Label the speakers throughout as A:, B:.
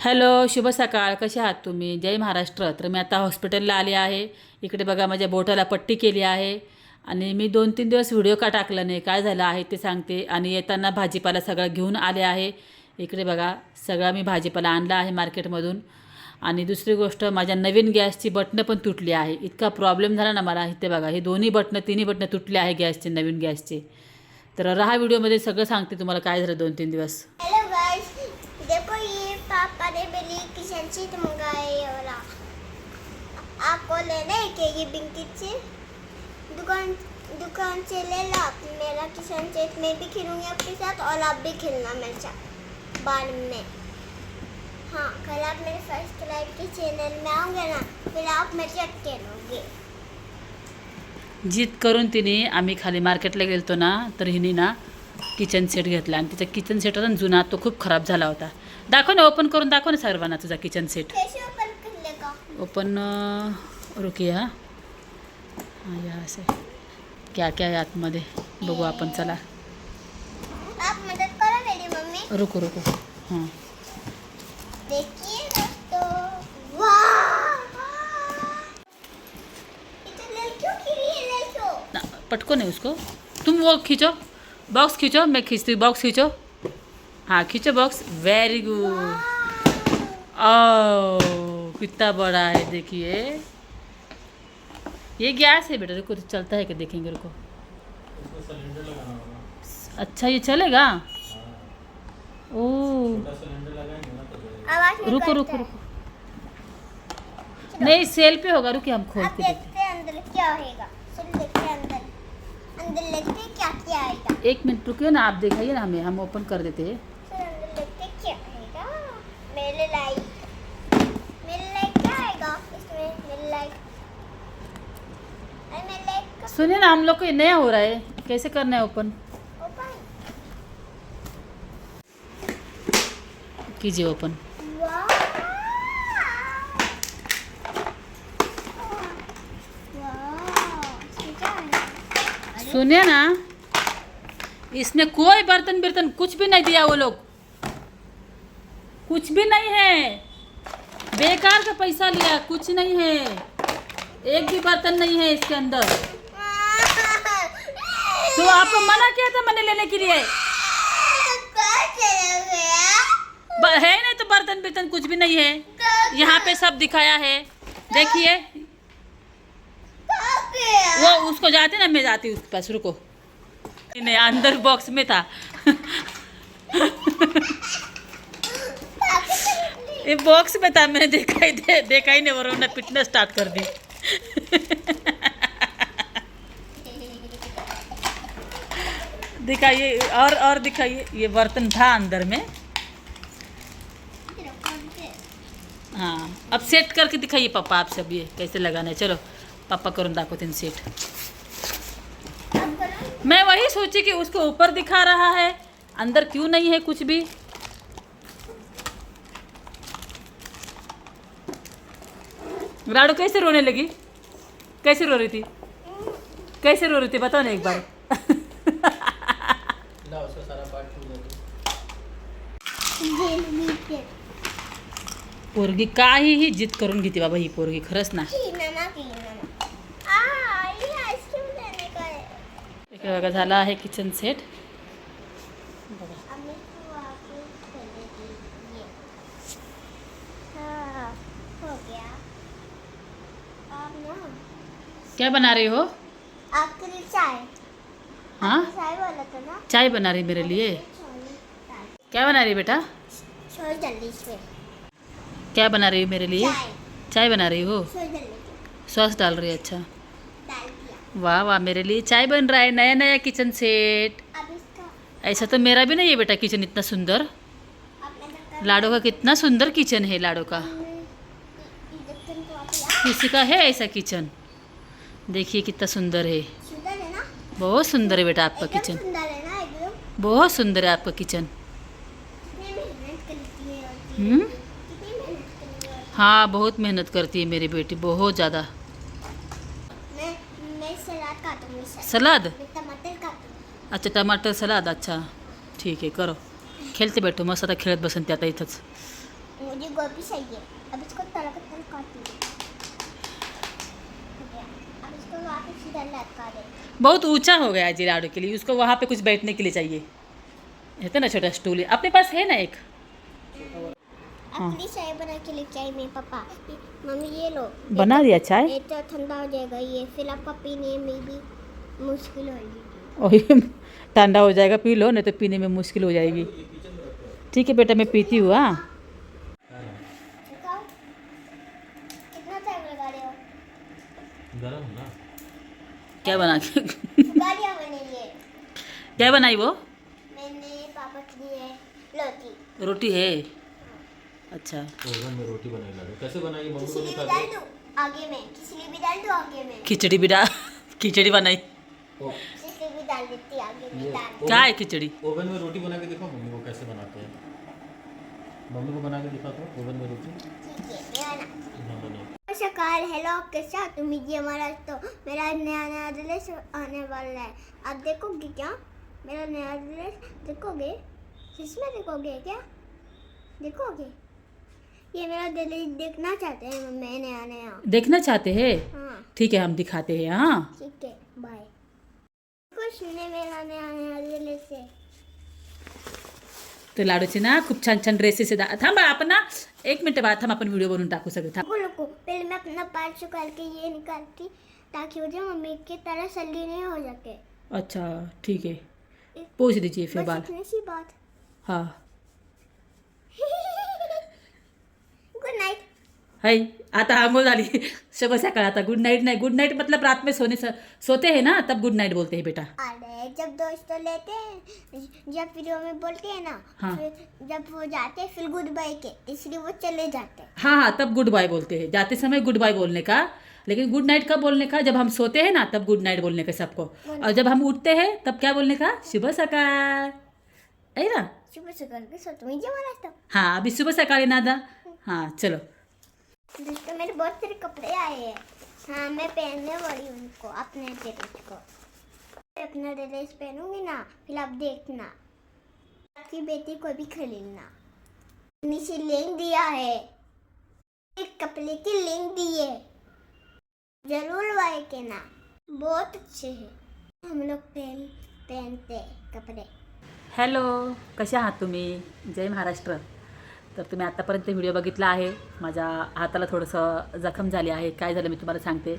A: Hello शुभ सकाळ. कसे आहात तुम्ही? जय महाराष्ट्र. तर मी आता हॉस्पिटलला आले आहे. इकडे बघा माझ्या बोटाला पट्टी केली आहे. आणि मी दोन तीन दिवस व्हिडिओ का टाकला नाही? काय झालं आहे ते सांगते. आणि येताना भाजीपाला सगळं घेऊन आले आहे. इकडे बघा सगळा मी भाजीपाला आणला आहे मार्केटमधून. आणि दुसरी गोष्ट माझ्या नवीन गॅसची बटणं पण तुटली आहे. इतका प्रॉब्लेम झाला ना मला. इथे बघा हे दोन्ही बटणं तिन्ही बटणं तुटली आहे गॅसचे नवीन गॅसचे. तर राहा व्हिडिओमध्ये सगळं सांगते तुम्हाला काय झालं दोन तीन दिवस
B: पापा ने मेरे लिए किचन सीट मंगाई है और आ- दुकान दुकान से ले लो आप मेरा किचन सेट मैं भी खेलूंगी आपके साथ और आप भी खेलना मेरे साथ बाद में. हाँ कल आप मेरे फर्स्ट लाइफ के चैनल में आओगे ना फिर आप मेरे साथ खेलोगे.
A: जीत करून तिने आम्ही खाली मार्केटला गेलतो ना तर हिने ना किचन सेट घेतला. आणि तिचा किचन सेट होता जुना तो खूप खराब झाला होता. दाखव ना ओपन करून दाखव ना सर्वांना तुझा किचन सेट
B: ओपन
A: हाँ या असे. क्या क्या आहे आतमध्ये? बघू आपण चला.
B: आप मदद करो मेरी मम्मी.
A: रुको रुको. हाँ. ना, पटको नहीं उसको. तुम वो खींचो. बॉक्स खींचो मैं खींचती हूँ बॉक्स खींचो. हाँ खींचो बॉक्स वेरी गुड ओ कितना बड़ा है देखिए। ये गैस है बेटा रुको चलता है कि देखेंगे रुको। अच्छा ये चलेगा? ओ। रुको रुको रुको। नहीं सेल पे होगा रुकिए हम खोल के देखते
B: देखते हैं अंदर क्या होएगा देखते हैं अंदर अंदर देखते क्या क्या आएगा।
A: एक मिनट रुकिए ना आप दिखाइए ना हमें हम ओपन कर देते हैं
B: चलो अंदर देखते हैं क्या आएगा मेरे लाइट मेरे लाइट क्या आएगा इसमें मेरे लाइट
A: सुनिए ना हम लोग को नया हो रहा है। कैसे करना है ओपन
B: ओपन
A: कीजिए ओपन सुनिए ना इसने कोई बर्तन बर्तन कुछ भी नहीं दिया वो लोग। कुछ भी नहीं है। बेकार का पैसा लिया, कुछ नहीं है। एक भी बर्तन नहीं है इसके अंदर। तो आपको मना किया था मैंने लेने के लिए? है नहीं तो बर्तन बर्तन कुछ भी नहीं है। यहाँ पे सब दिखाया है। देखिए। वो उसको जाते ना, मैं जाती उसके पास, रुको। नहीं, अंदर बॉक्स में था। ये बॉक्स में था मैंने देखा ही दे, देखा ही नहीं और उन्होंने पिटना स्टार्ट कर दी। दिखाइए और और दिखाइए ये बर्तन था अंदर में। हाँ अब सेट करके दिखाइए पापा आप सब ये कैसे लगाना है। चलो पापा करून तीन सेट मैं वही सोची कि उसको ऊपर दिखा रहा है अंदर क्यों नहीं है कुछ भी? राडू कैसे रोने लगी? कैसे रो रही थी? कैसे रो रही थी? बताओ ना एक बार। पोरगी काहीही जिद करून घेते बाबा ही पोरगी खरंच ना. बघा झाला आहे किचन सेट क्या बना रही हो?
B: चाय।
A: हाँ?
B: चाय बोला था ना?
A: चाय बना रही मेरे लिए। क्या बना रही बेटा? क्या बना रही हो मेरे लिए?
B: चाय।
A: चाय बना रही हो? सॉस डाल रही है अच्छा। वाह वाह मेरे लिए चाय बन रहा है नया नया किचन सेट। ऐसा तो मेरा भी नहीं है बेटा किचन इतना सुंदर। लाडो का कितना सुंदर किचन है लाडो का।
B: आप यार।
A: किसी का है ऐसा किचन? देखिए कितना सुंदर है।
B: सुंदर है ना?
A: बहुत सुंदर है बेटा आपका
B: एकदम
A: किचन।
B: सुंदर है ना एकदम?
A: बहुत सुंदर है आपका किचन।
B: कितनी मेहनत करती है और
A: हम्म?
B: कितनी मेहनत करती है।
A: हाँ बहुत मेहनत करती है मेरी बेटी बहुत ज़्यादा।
B: मैं मैं सलाद काटूंगी सर
A: सलाद।
B: मैं टमाटर काटूंगी
A: अच्छा टमाटर सलाद अच्छा। ठीक आहे करो। खेळते भेटू मस्त आता खेळत बसन ते आता इथंच।
B: मुझे गोभी चाहिए। अब इसको तड़का तड़काती
A: बहुत ऊँचा हो गया है जी लाडू के लिए। उसको वहाँ पे कुछ बैठने के लिए चाहिए। है ना छोटा स्टूल? अपने पास है ना एक? हाँ।
B: अपनी चाय बना के आई मेरे पापा। मम्मी ये लो।
A: बना दिया चाय?
B: ये तो ठंडा हो जाएगा ये। फिर आपका पीने में भी मुश्किल होगी
A: ठंडा हो जाएगा पी लो नहीं तो पीने में मुश्किल हो जाएगी। ठीक है बेटा मैं पीती हूँ हाँ
B: दिखाओ कितना टाइम लगा रहे हो
C: गरम ना
A: क्या बना के?
B: गाड़ियाँ बने लिए।
A: क्या बनाई वो?
B: मैंने पापा के लिए लौकी
A: रोटी है? अच्छा।
C: ओवन में रोटी बनाई लगे। कैसे बनाई? मम्मी को
B: खिचड़ी भी
C: दिखा दो।
B: आगे में। खिचड़ी भी डाल दूँ? आगे में।
A: खिचड़ी भी डाल खिचड़ी बनाई।
C: ओ,
B: खिचड़ी भी डाल देती आगे में डाल।
A: क्या है खिचड़ी?
C: ओवन में रोटी बना के दिखाओ मम्मी को कैसे बनाते हैं। मम्मी को बना के दिखा दो ओवन में रोटी।
B: ठीक है मैं बना
C: हाँ
B: नमस्कार हेलो कैसा तुम जी हमारा तो मेरा नया नया ड्रेस आने वाला है। आप देखोगे क्या? मेरा नया ड्रेस देखोगे? इसमें देखोगे क्या? देखोगे? ये मेरा ड्रेस देखना चाहते हैं मैं नया नया।
A: देखना चाहते हैं?
B: हाँ।
A: ठीक है हम दिखाते हैं हाँ।
B: ठीक है बाय कुछ नहीं मेरा नया नया ड्रेस है
A: तर लाडूचे ना खूप छान छान ड्रेसेस आहेत. थांबा आपण ना एक मिनिट बाद थांब आपण व्हिडिओ बनवून टाकू सगळे. थांब.
B: पहले मैं अपना पैर निकाल के ये निकालती. ताकि मुझे मम्मी की तरह सल्ली नहीं हो सके
A: अच्छा ठीक है पोच दीजिए फिर
B: बस
A: बाल
B: इतनी सी बात.
A: हाँ.
B: गुड नाइट
A: है आता आंघोळ झाली. शुभ सकाळ आता गुड नाइट नहीं. गुड नाइट मतलब रात में सोने सोते हैं ना तब गुड नाइट बोलते हैं बेटा.
B: अरे जब दोस्तों लेते हैं जब वीडियो में बोलते हैं ना
A: हाँ।
B: फिर जब वो जाते हैं फिर गुड बाय के इसलिए वो चले जाते हैं।
A: हाँ हाँ तब गुड बाय बोलते हैं। जाते समय गुड बाय बोलने का लेकिन गुड नाइट कब बोलने का? जब हम सोते हैं ना तब गुड नाइट बोलने का सबको। और जब हम उठते हैं तब क्या बोलने का? शुभ सकाळ है ना?
B: सुबह से करके सो तुम्हें जो मारा था।
A: हाँ अभी सुबह सकाळी नादा हाँ चलो।
B: दोस्तों मेरे बहुत सारे कपड़े आए हैं। हाँ मैं पहनने वाली हूँ उनको अपने ड्रेस को। मैं अपना ड्रेस पहनूंगी ना फिर आप देखना। आपकी बेटी को भी खरीदना। नीचे लिंक दिया है। एक कपड़े की लिंक दी है। जरूर वाई के ना। बहुत अच्छे हैं। हम लोग पहन पहनते कपड़े।
A: हॅलो कसे आहात तुम्ही? जय महाराष्ट्र. तर तुम्ही आत्तापर्यंत व्हिडिओ बघितला आहे. माझ्या हाताला थोडंसं जखम झाली आहे. काय झालं मी तुम्हाला सांगते.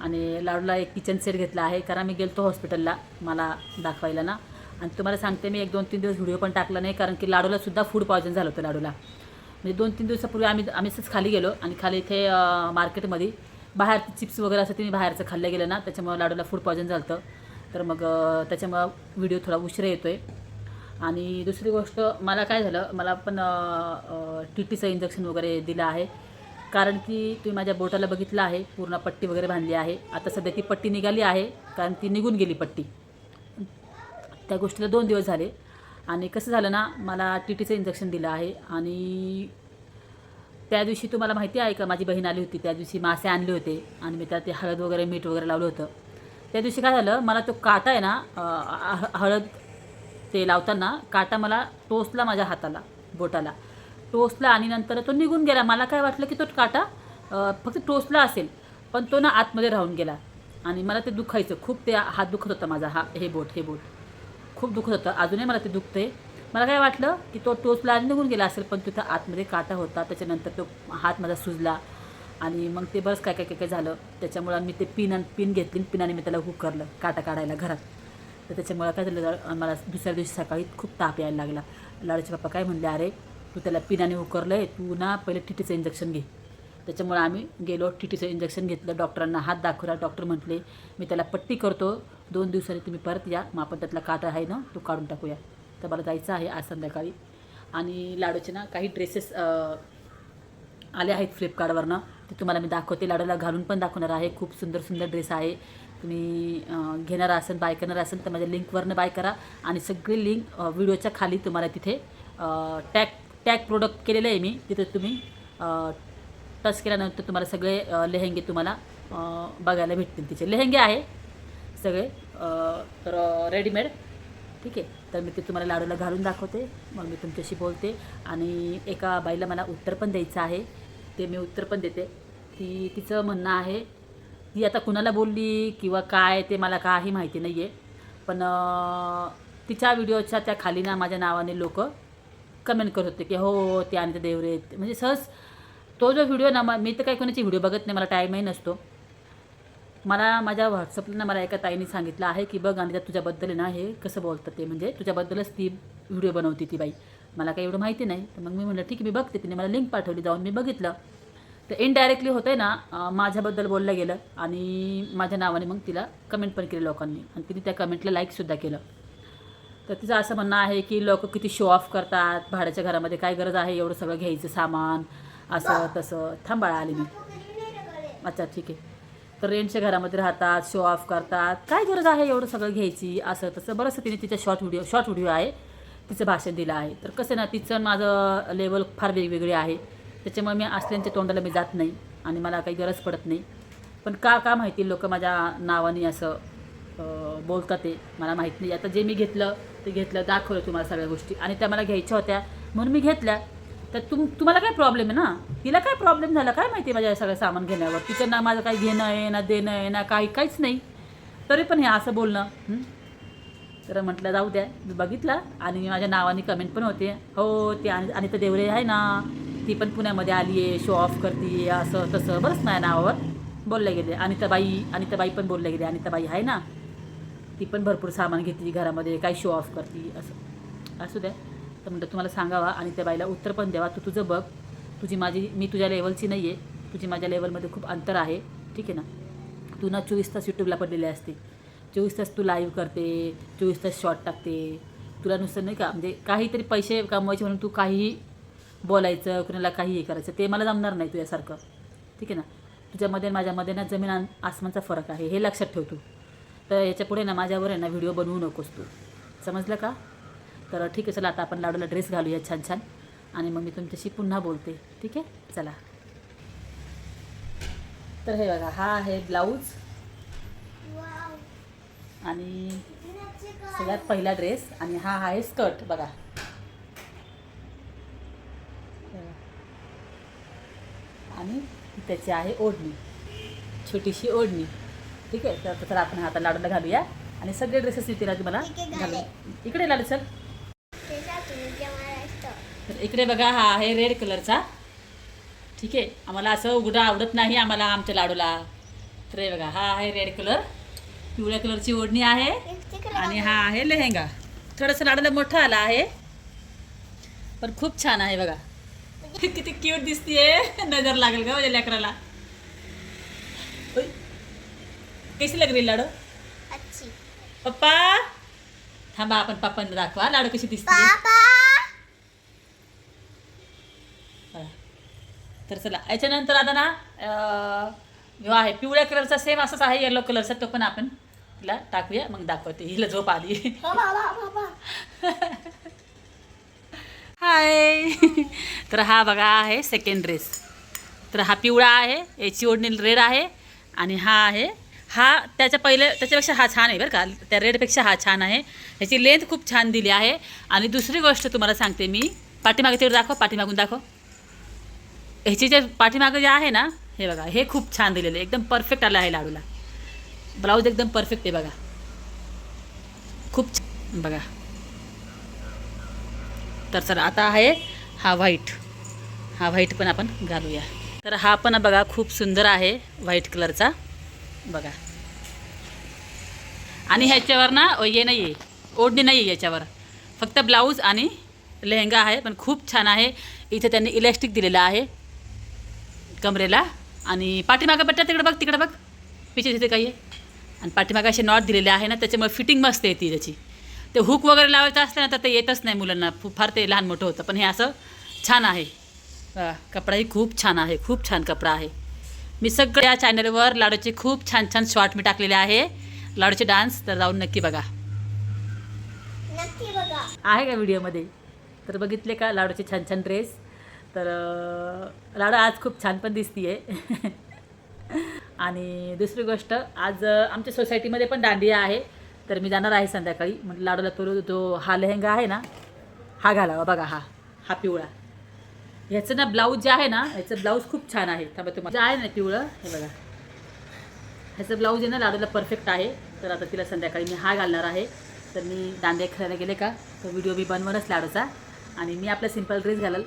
A: आणि लाडूला एक किचन सेट घेतला आहे कारण मी गेलो हॉस्पिटलला मला दाखवायला ना. आणि तुम्हाला सांगते मी एक दोन तीन दिवस व्हिडिओ पण टाकला नाही कारण की लाडूलासुद्धा फूड पॉयझन झालं होतं लाडूला. म्हणजे दोन तीन दिवसापूर्वी आम्ही आम्ही असंच खाली गेलो आणि खाली इथे मार्केटमध्ये बाहेर चिप्स वगैरे असं ते मी बाहेरचं खाल्लं गेलं ना त्याच्यामुळं लाडूला फूड पॉयझन झालं होतं. तर मग त्याच्यामुळं व्हिडिओ थोडा उशिरा येतो आहे आणि दुसरी गोष्ट मला काय झालं मला पण टी टीचं इंजेक्शन वगैरे दिलं आहे. कारण की तुम्ही माझ्या बोटाला बघितलं आहे पूर्ण पट्टी वगैरे बांधली आहे. आता सध्या ती पट्टी निघाली आहे कारण ती निघून गेली पट्टी. त्या गोष्टीला दोन दिवस झाले. आणि कसं झालं ना मला टी टीचं इंजेक्शन दिलं आहे. आणि त्या दिवशी तुम्हाला माहिती आहे का माझी बहीण आली होती. त्या दिवशी मासे आणले होते. आणि मी त्यात ते हळद वगैरे मीठ वगैरे लावलं होतं. त्या दिवशी काय झालं मला तो काटा आहे ना हळद ते लावताना काटा मला टोचला माझ्या हाताला बोटाला. टोचला आणि नंतर तो निघून गेला. मला काय वाटलं की तो काटा फक्त टोचला असेल पण तो ना आतमध्ये राहून गेला. आणि मला ते दुखायचं. खूप ते हात दुखत होता माझा हा हे बोट हे बोट. खूप दुखत होतं. अजूनही मला ते दुखते मला काय वाटलं की तो टोचला आणि निघून गेला असेल पण तिथं आतमध्ये काटा होता. त्याच्यानंतर तो हात माझा सुजला. आणि मग ते बरंच काय काय काय काय झालं. त्याच्यामुळं मी ते पिन आणि पिन घेतली पिनाने मी त्याला हुकरलं काटा काढायला घरात. तर त्याच्यामुळं काय झालं मला दुसऱ्या दिवशी सकाळी खूप ताप यायला लागला. लाडूचे पप्पा काय म्हणले अरे तू त्याला पिनाने उकरलं आहे तू ना पहिले टी टीचं इंजेक्शन घे. त्याच्यामुळे आम्ही गेलो टी टीचं इंजेक्शन घेतलं डॉक्टरांना हात दाखवला. डॉक्टर म्हटले मी त्याला पट्टी करतो दोन दिवसांनी तुम्ही परत या मग आपण त्यातला काटा आहे ना तो काढून टाकूया. तर मला जायचं आहे आज संध्याकाळी. आणि लाडूचे ना काही ड्रेसेस आले आहेत फ्लिपकार्टवरनं ते तुम्हाला मी दाखवते. लाडूला घालून पण दाखवणार आहे. खूप सुंदर सुंदर ड्रेस आहे. तुम्ही घेणार असेल बाय करणार असेल तर माझ्या लिंकवरनं बाय करा. आणि सगळी लिंक व्हिडिओच्या खाली तुम्हाला तिथे टॅग टॅग प्रोडक्ट केलेलं आहे मी तिथे तुम्ही टच केल्यानंतर तुम्हाला सगळे लेहंगे लेहेंगे तुम्हाला बघायला भेटतील तिचे. लेहेंगे आहे सगळे तर रेडीमेड ठीक आहे? तर मी ते तुम्हाला लाडूला घालून दाखवते. मग मी तुमच्याशी बोलते. आणि एका बाईला मला उत्तर पण द्यायचं आहे. ते मी उत्तर पण देते. ती तिचं म्हणणं आहे ती आता कुणाला बोलली किंवा काय ते मला काही माहिती नाही आहे पण तिच्या व्हिडिओच्या त्या खाली ना माझ्या नावाने लोक कमेंट करत होते की हो, हो, हो ते आणि ते देवरे म्हणजे सहज तो जो व्हिडिओ ना मी तर काही कोणाची व्हिडिओ बघत नाही मला टाईमही नसतो. मला माझ्या व्हॉट्सअपला ना मला एका ताईने सांगितलं आहे की बघ आणि तुझ्याबद्दल आहे ना हे कसं बोलतात ते म्हणजे तुझ्याबद्दलच ती व्हिडिओ बनवती ती बाई. मला काही एवढं माहिती नाही. तर मग मी म्हटलं ठीक आहे मी बघते. तिने मला लिंक पाठवली जाऊन मी बघितलं. तर इनडायरेक्टली होतं आहे ना माझ्याबद्दल बोललं गेलं आणि माझ्या नावाने मग तिला कमेंट पण केली लोकांनी. आणि तिने त्या कमेंटला लाईकसुद्धा केलं. तर तिचं असं म्हणणं आहे की लोक किती शो ऑफ करतात भाड्याच्या घरामध्ये काय गरज आहे एवढं सगळं घ्यायचं सामान असं तसं. थांबाळा आली मी. अच्छा ठीक आहे. तर रेंटच्या घरामध्ये राहतात शो ऑफ करतात. काय गरज आहे एवढं सगळं घ्यायची असं तसं? बरंचसं तिने तिच्या शॉर्ट व्हिडिओ शॉर्ट व्हिडिओ आहे तिचं भाषण दिलं आहे. तर कसं ना तिचं माझं लेवल फार वेगवेगळे आहे. त्याच्यामुळे मी असल्यांच्या तोंडाला मी जात नाही आणि मला काही गरज पडत नाही. पण का का माहिती? लोक माझ्या नावाने असं बोलतात ते. मला माहीत नाही. आता जे मी घेतलं ते घेतलं दाखवलं तुम्हाला सगळ्या गोष्टी. आणि त्या मला घ्यायच्या होत्या. म्हणून मी घेतल्या. तर तुम तुम्हाला काय प्रॉब्लेम आहे ना? तिला काय प्रॉब्लेम झाला? काय माहिती माझ्या सगळं सामान घेण्यावर? तिचं ना माझं काही घेणं आहे ना देणं आहे ना काही काहीच नाही. तरी पण हे असं बोलणं तर म्हटलं जाऊ द्या. मी बघितलं आणि माझ्या नावाने कमेंट पण होते. हो ते आणि तर देवरे आहे ना. ती पण पुण्यामध्ये आली आहे शो ऑफ करते असं तसं. बरंच नाही नावावर बोलल्या गेले. अनिताबाई अनिताबाई पण बोलल्या गेले. अनिताबाई आहे ना? ती पण भरपूर सामान घेतली घरामध्ये काय शो ऑफ करती असं. असू द्या. तर म्हणतात तुम्हाला सांगावा आणि त्या बाईला उत्तर पण द्यावा. तू तुझं बघ. तुझी माझी मी तुझ्या लेवलची नाही आहे तुझी माझ्या लेवलमध्ये खूप अंतर आहे. ठीक आहे ना? तू ना चोवीस तास यूट्यूबला पडलेले असते. चोवीस तास तू लाईव्ह करते. चोवीस तास शॉर्ट टाकते. तुला नुसतं नाही का म्हणजे काहीतरी पैसे कमवायचे म्हणून तू काहीही बोलायचं कुणाला काही हे करायचं ते मला जमणार नाही तुझ्यासारखं. ठीक आहे ना? तुझ्यामध्ये माझ्यामध्ये ना जमीन आणि आसमानचा फरक आहे. हे लक्षात ठेव तू. तर याच्यापुढे ना माझ्यावर आहे ना व्हिडिओ बनवू नकोस तू. समजलं का? तर ठीक आहे चला आता आपण लाडूला ड्रेस घालूया छान छान आणि मग मी तुमच्याशी पुन्हा बोलते. ठीक आहे? चला. तर हे बघा हा आहे ब्लाऊज आणि सगळ्यात पहिला ड्रेस आणि हा आहे स्कर्ट बघा. आणि त्याची आहे ओढणी. छोटीशी ओढणी. ठीक आहे? तर तर आपण आता लाडूला घालूया. आणि सगळे ड्रेसेस येतील आधी मला
B: घाले.
A: इकडे लाडू चल. तर इकडे बघा हा आहे रेड कलरचा ठीक आहे? आम्हाला असं उघडं आवडत नाही आम्हाला आमच्या लाडूला. तर हे बघा हा आहे रेड कलर पिवळ्या कलरची ओढणी आहे. आणि हा आहे लेहेंगा. थोडंसं लाडूला मोठा आला आहे. पण खूप छान आहे बघा. किती क्यूट दिसतीये. नजर लागेल का माझ्या लेकराला. कशी लग रही लाडू?
B: अच्छी.
A: पप्पा? थांबा आपण पप्पांना दाखवा. लाडू कशी दिसते. तर चला याच्यानंतर आता ना जो आहे पिवळ्या कलरचा सेम असंच आहे येलो कलरचा तो पण आपण तिला टाकूया. मग दाखवते. हिला झोप आली. हाय तर हा बघा आहे सेकंड ड्रेस तर हा पिवळा आहे याची ओढणी रेड आहे आणि हा आहे हा त्याच्या पहिले त्याच्यापेक्षा हा छान आहे बरं का. त्या रेडपेक्षा हा छान आहे. ह्याची लेंथ खूप छान दिली आहे. आणि दुसरी गोष्ट तुम्हाला सांगते मी. पाठीमागे तेवढं दाखव पाठीमागून दाखव. ह्याची जे पाठीमागं जे आहे ना हे बघा हे खूप छान दिलेलं आहे. एकदम परफेक्ट आलं आहे लाडूला. ब्लाऊज एकदम परफेक्ट आहे बघा. खूप छान बघा. तर चला आता आहे हा व्हाईट हा व्हाईट पण आपण घालूया. तर हा पण बघा खूप सुंदर आहे व्हाईट कलरचा बघा. आणि ह्याच्यावर ना हे नाही आहे ओढणी नाही आहे याच्यावर. फक्त ब्लाऊज आणि लेहंगा आहे पण खूप छान आहे. इथे त्यांनी इलॅस्टिक दिलेलं आहे कमरेला. आणि पाठीमागं बट्टा तिकडे बघ तिकडे बघ. पिचे तिथे काही आहे. आणि पाठीमागं असे नॉट दिलेले आहे ना त्याच्यामुळे फिटिंग मस्त येते त्याची. ते हुक वगैरे लावायचं असलं ना तर ते येतच नाही मुलांना. फार ते लहान मोठं होतं पण हे असं छान आहे. कपडाही खूप छान आहे खूप छान कपडा आहे. मी सगळ्या चॅनलवर लाडूचे खूप छान छान शॉर्ट मी टाकलेले आहे. लाडूचे डान्स तर जाऊन नक्की बघा.
B: नक्की बघा.
A: आहे का व्हिडिओमध्ये? तर बघितले का लाडूचे छान छान ड्रेस? तर लाडू आज खूप छान पण दिसतीये. आणि दुसरी गोष्ट आज आमच्या सोसायटीमध्ये पण दांडिया आहे. तर मी जाणार आहे संध्याकाळी. म्हणजे लाडूला तो तो हा लेहंगा आहे ना हा घालावा बघा हा हा पिवळा. ह्याचं ना ब्लाऊज जे आहे ना ह्याचं ब्लाऊज खूप छान आहे. थांबा तुम्हाला. जे आहे ना पिवळं हे बघा. ह्याचं ब्लाऊज आहे ना लाडूला परफेक्ट आहे. तर आता तिला संध्याकाळी मी हा घालणार आहे. तर मी दांडे खेळायला गेले का तर व्हिडिओ मी बनवणच लाडूचा. आणि मी आपला सिंपल ड्रेस घालेल.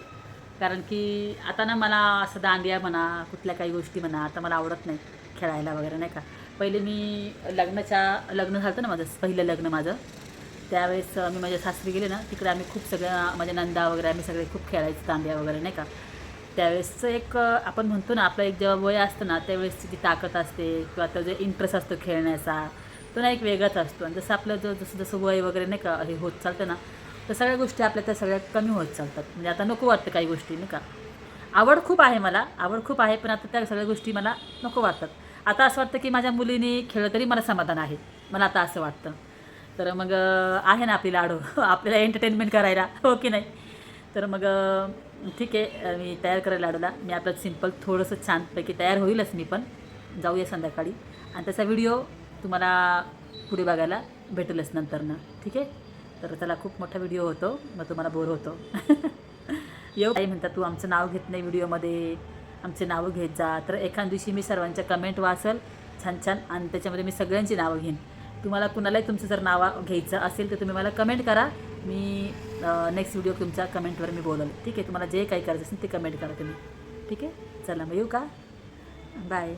A: कारण की आता ना मला असं दांडिया म्हणा कुठल्या काही गोष्टी म्हणा आता मला आवडत नाही खेळायला वगैरे नाही का? पहिले मी लग्नाच्या लग्न झालं ना माझं पहिलं लग्न माझं. त्यावेळेस मी माझ्या सासरी गेले ना तिकडे आम्ही खूप सगळ्या माझ्या नंदा वगैरे आम्ही सगळे खूप खेळायचो दांडिया वगैरे नाही का? त्यावेळेसचं एक आपण म्हणतो ना आपलं एक जेव्हा वय असतं ना त्यावेळेसची जी ताकद असते किंवा तो जो इंटरेस्ट असतो खेळण्याचा तो ना एक वेगळाच असतो. आणि जसं आपलं जो जसं जसं वय वगैरे नाही का हे होत चालतं ना तर सगळ्या गोष्टी आपल्या त्या सगळ्या कमी होत चालतात. म्हणजे आता नको वाटतं काही गोष्टी नाही का? आवड खूप आहे मला आवड खूप आहे पण आता त्या सगळ्या गोष्टी मला नको वाटतात. आता असं वाटतं की माझ्या मुलीने खेळलं तरी मला समाधान आहे. मला आता असं वाटतं. तर मग आहे ना आपली लाडू आपल्याला एंटरटेनमेंट करायला हो की नाही? तर मग ठीक आहे मी तयार करायला लाडूला. मी आपलं सिंपल थोडंसं छानपैकी तयार होईलच मी पण. जाऊया संध्याकाळी. आणि त्याचा व्हिडिओ तुम्हाला पुढे बघायला भेटेलच नंतरनं. ठीक आहे? तर त्याला खूप मोठा व्हिडिओ होतो मग तुम्हाला बोर होतो. येऊ. काही म्हणतात तू आमचं नाव घेत नाही व्हिडिओमध्ये आमचे नावं घेत जा. तर एखाद दिवशी मी सर्वांच्या कमेंट वाचल छान छान. आणि त्याच्यामध्ये मी सगळ्यांची नावं घेईन. तुम्हाला कुणालाही तुमचं जर नावं घ्यायचं असेल तर तुम्ही मला कमेंट करा. मी नेक्स्ट व्हिडिओ तुमच्या कमेंटवर मी बोलल ठीक आहे? तुम्हाला जे काही करायचं असेल ते कमेंट करा तुम्ही. ठीक आहे? चला मग येऊ का? बाय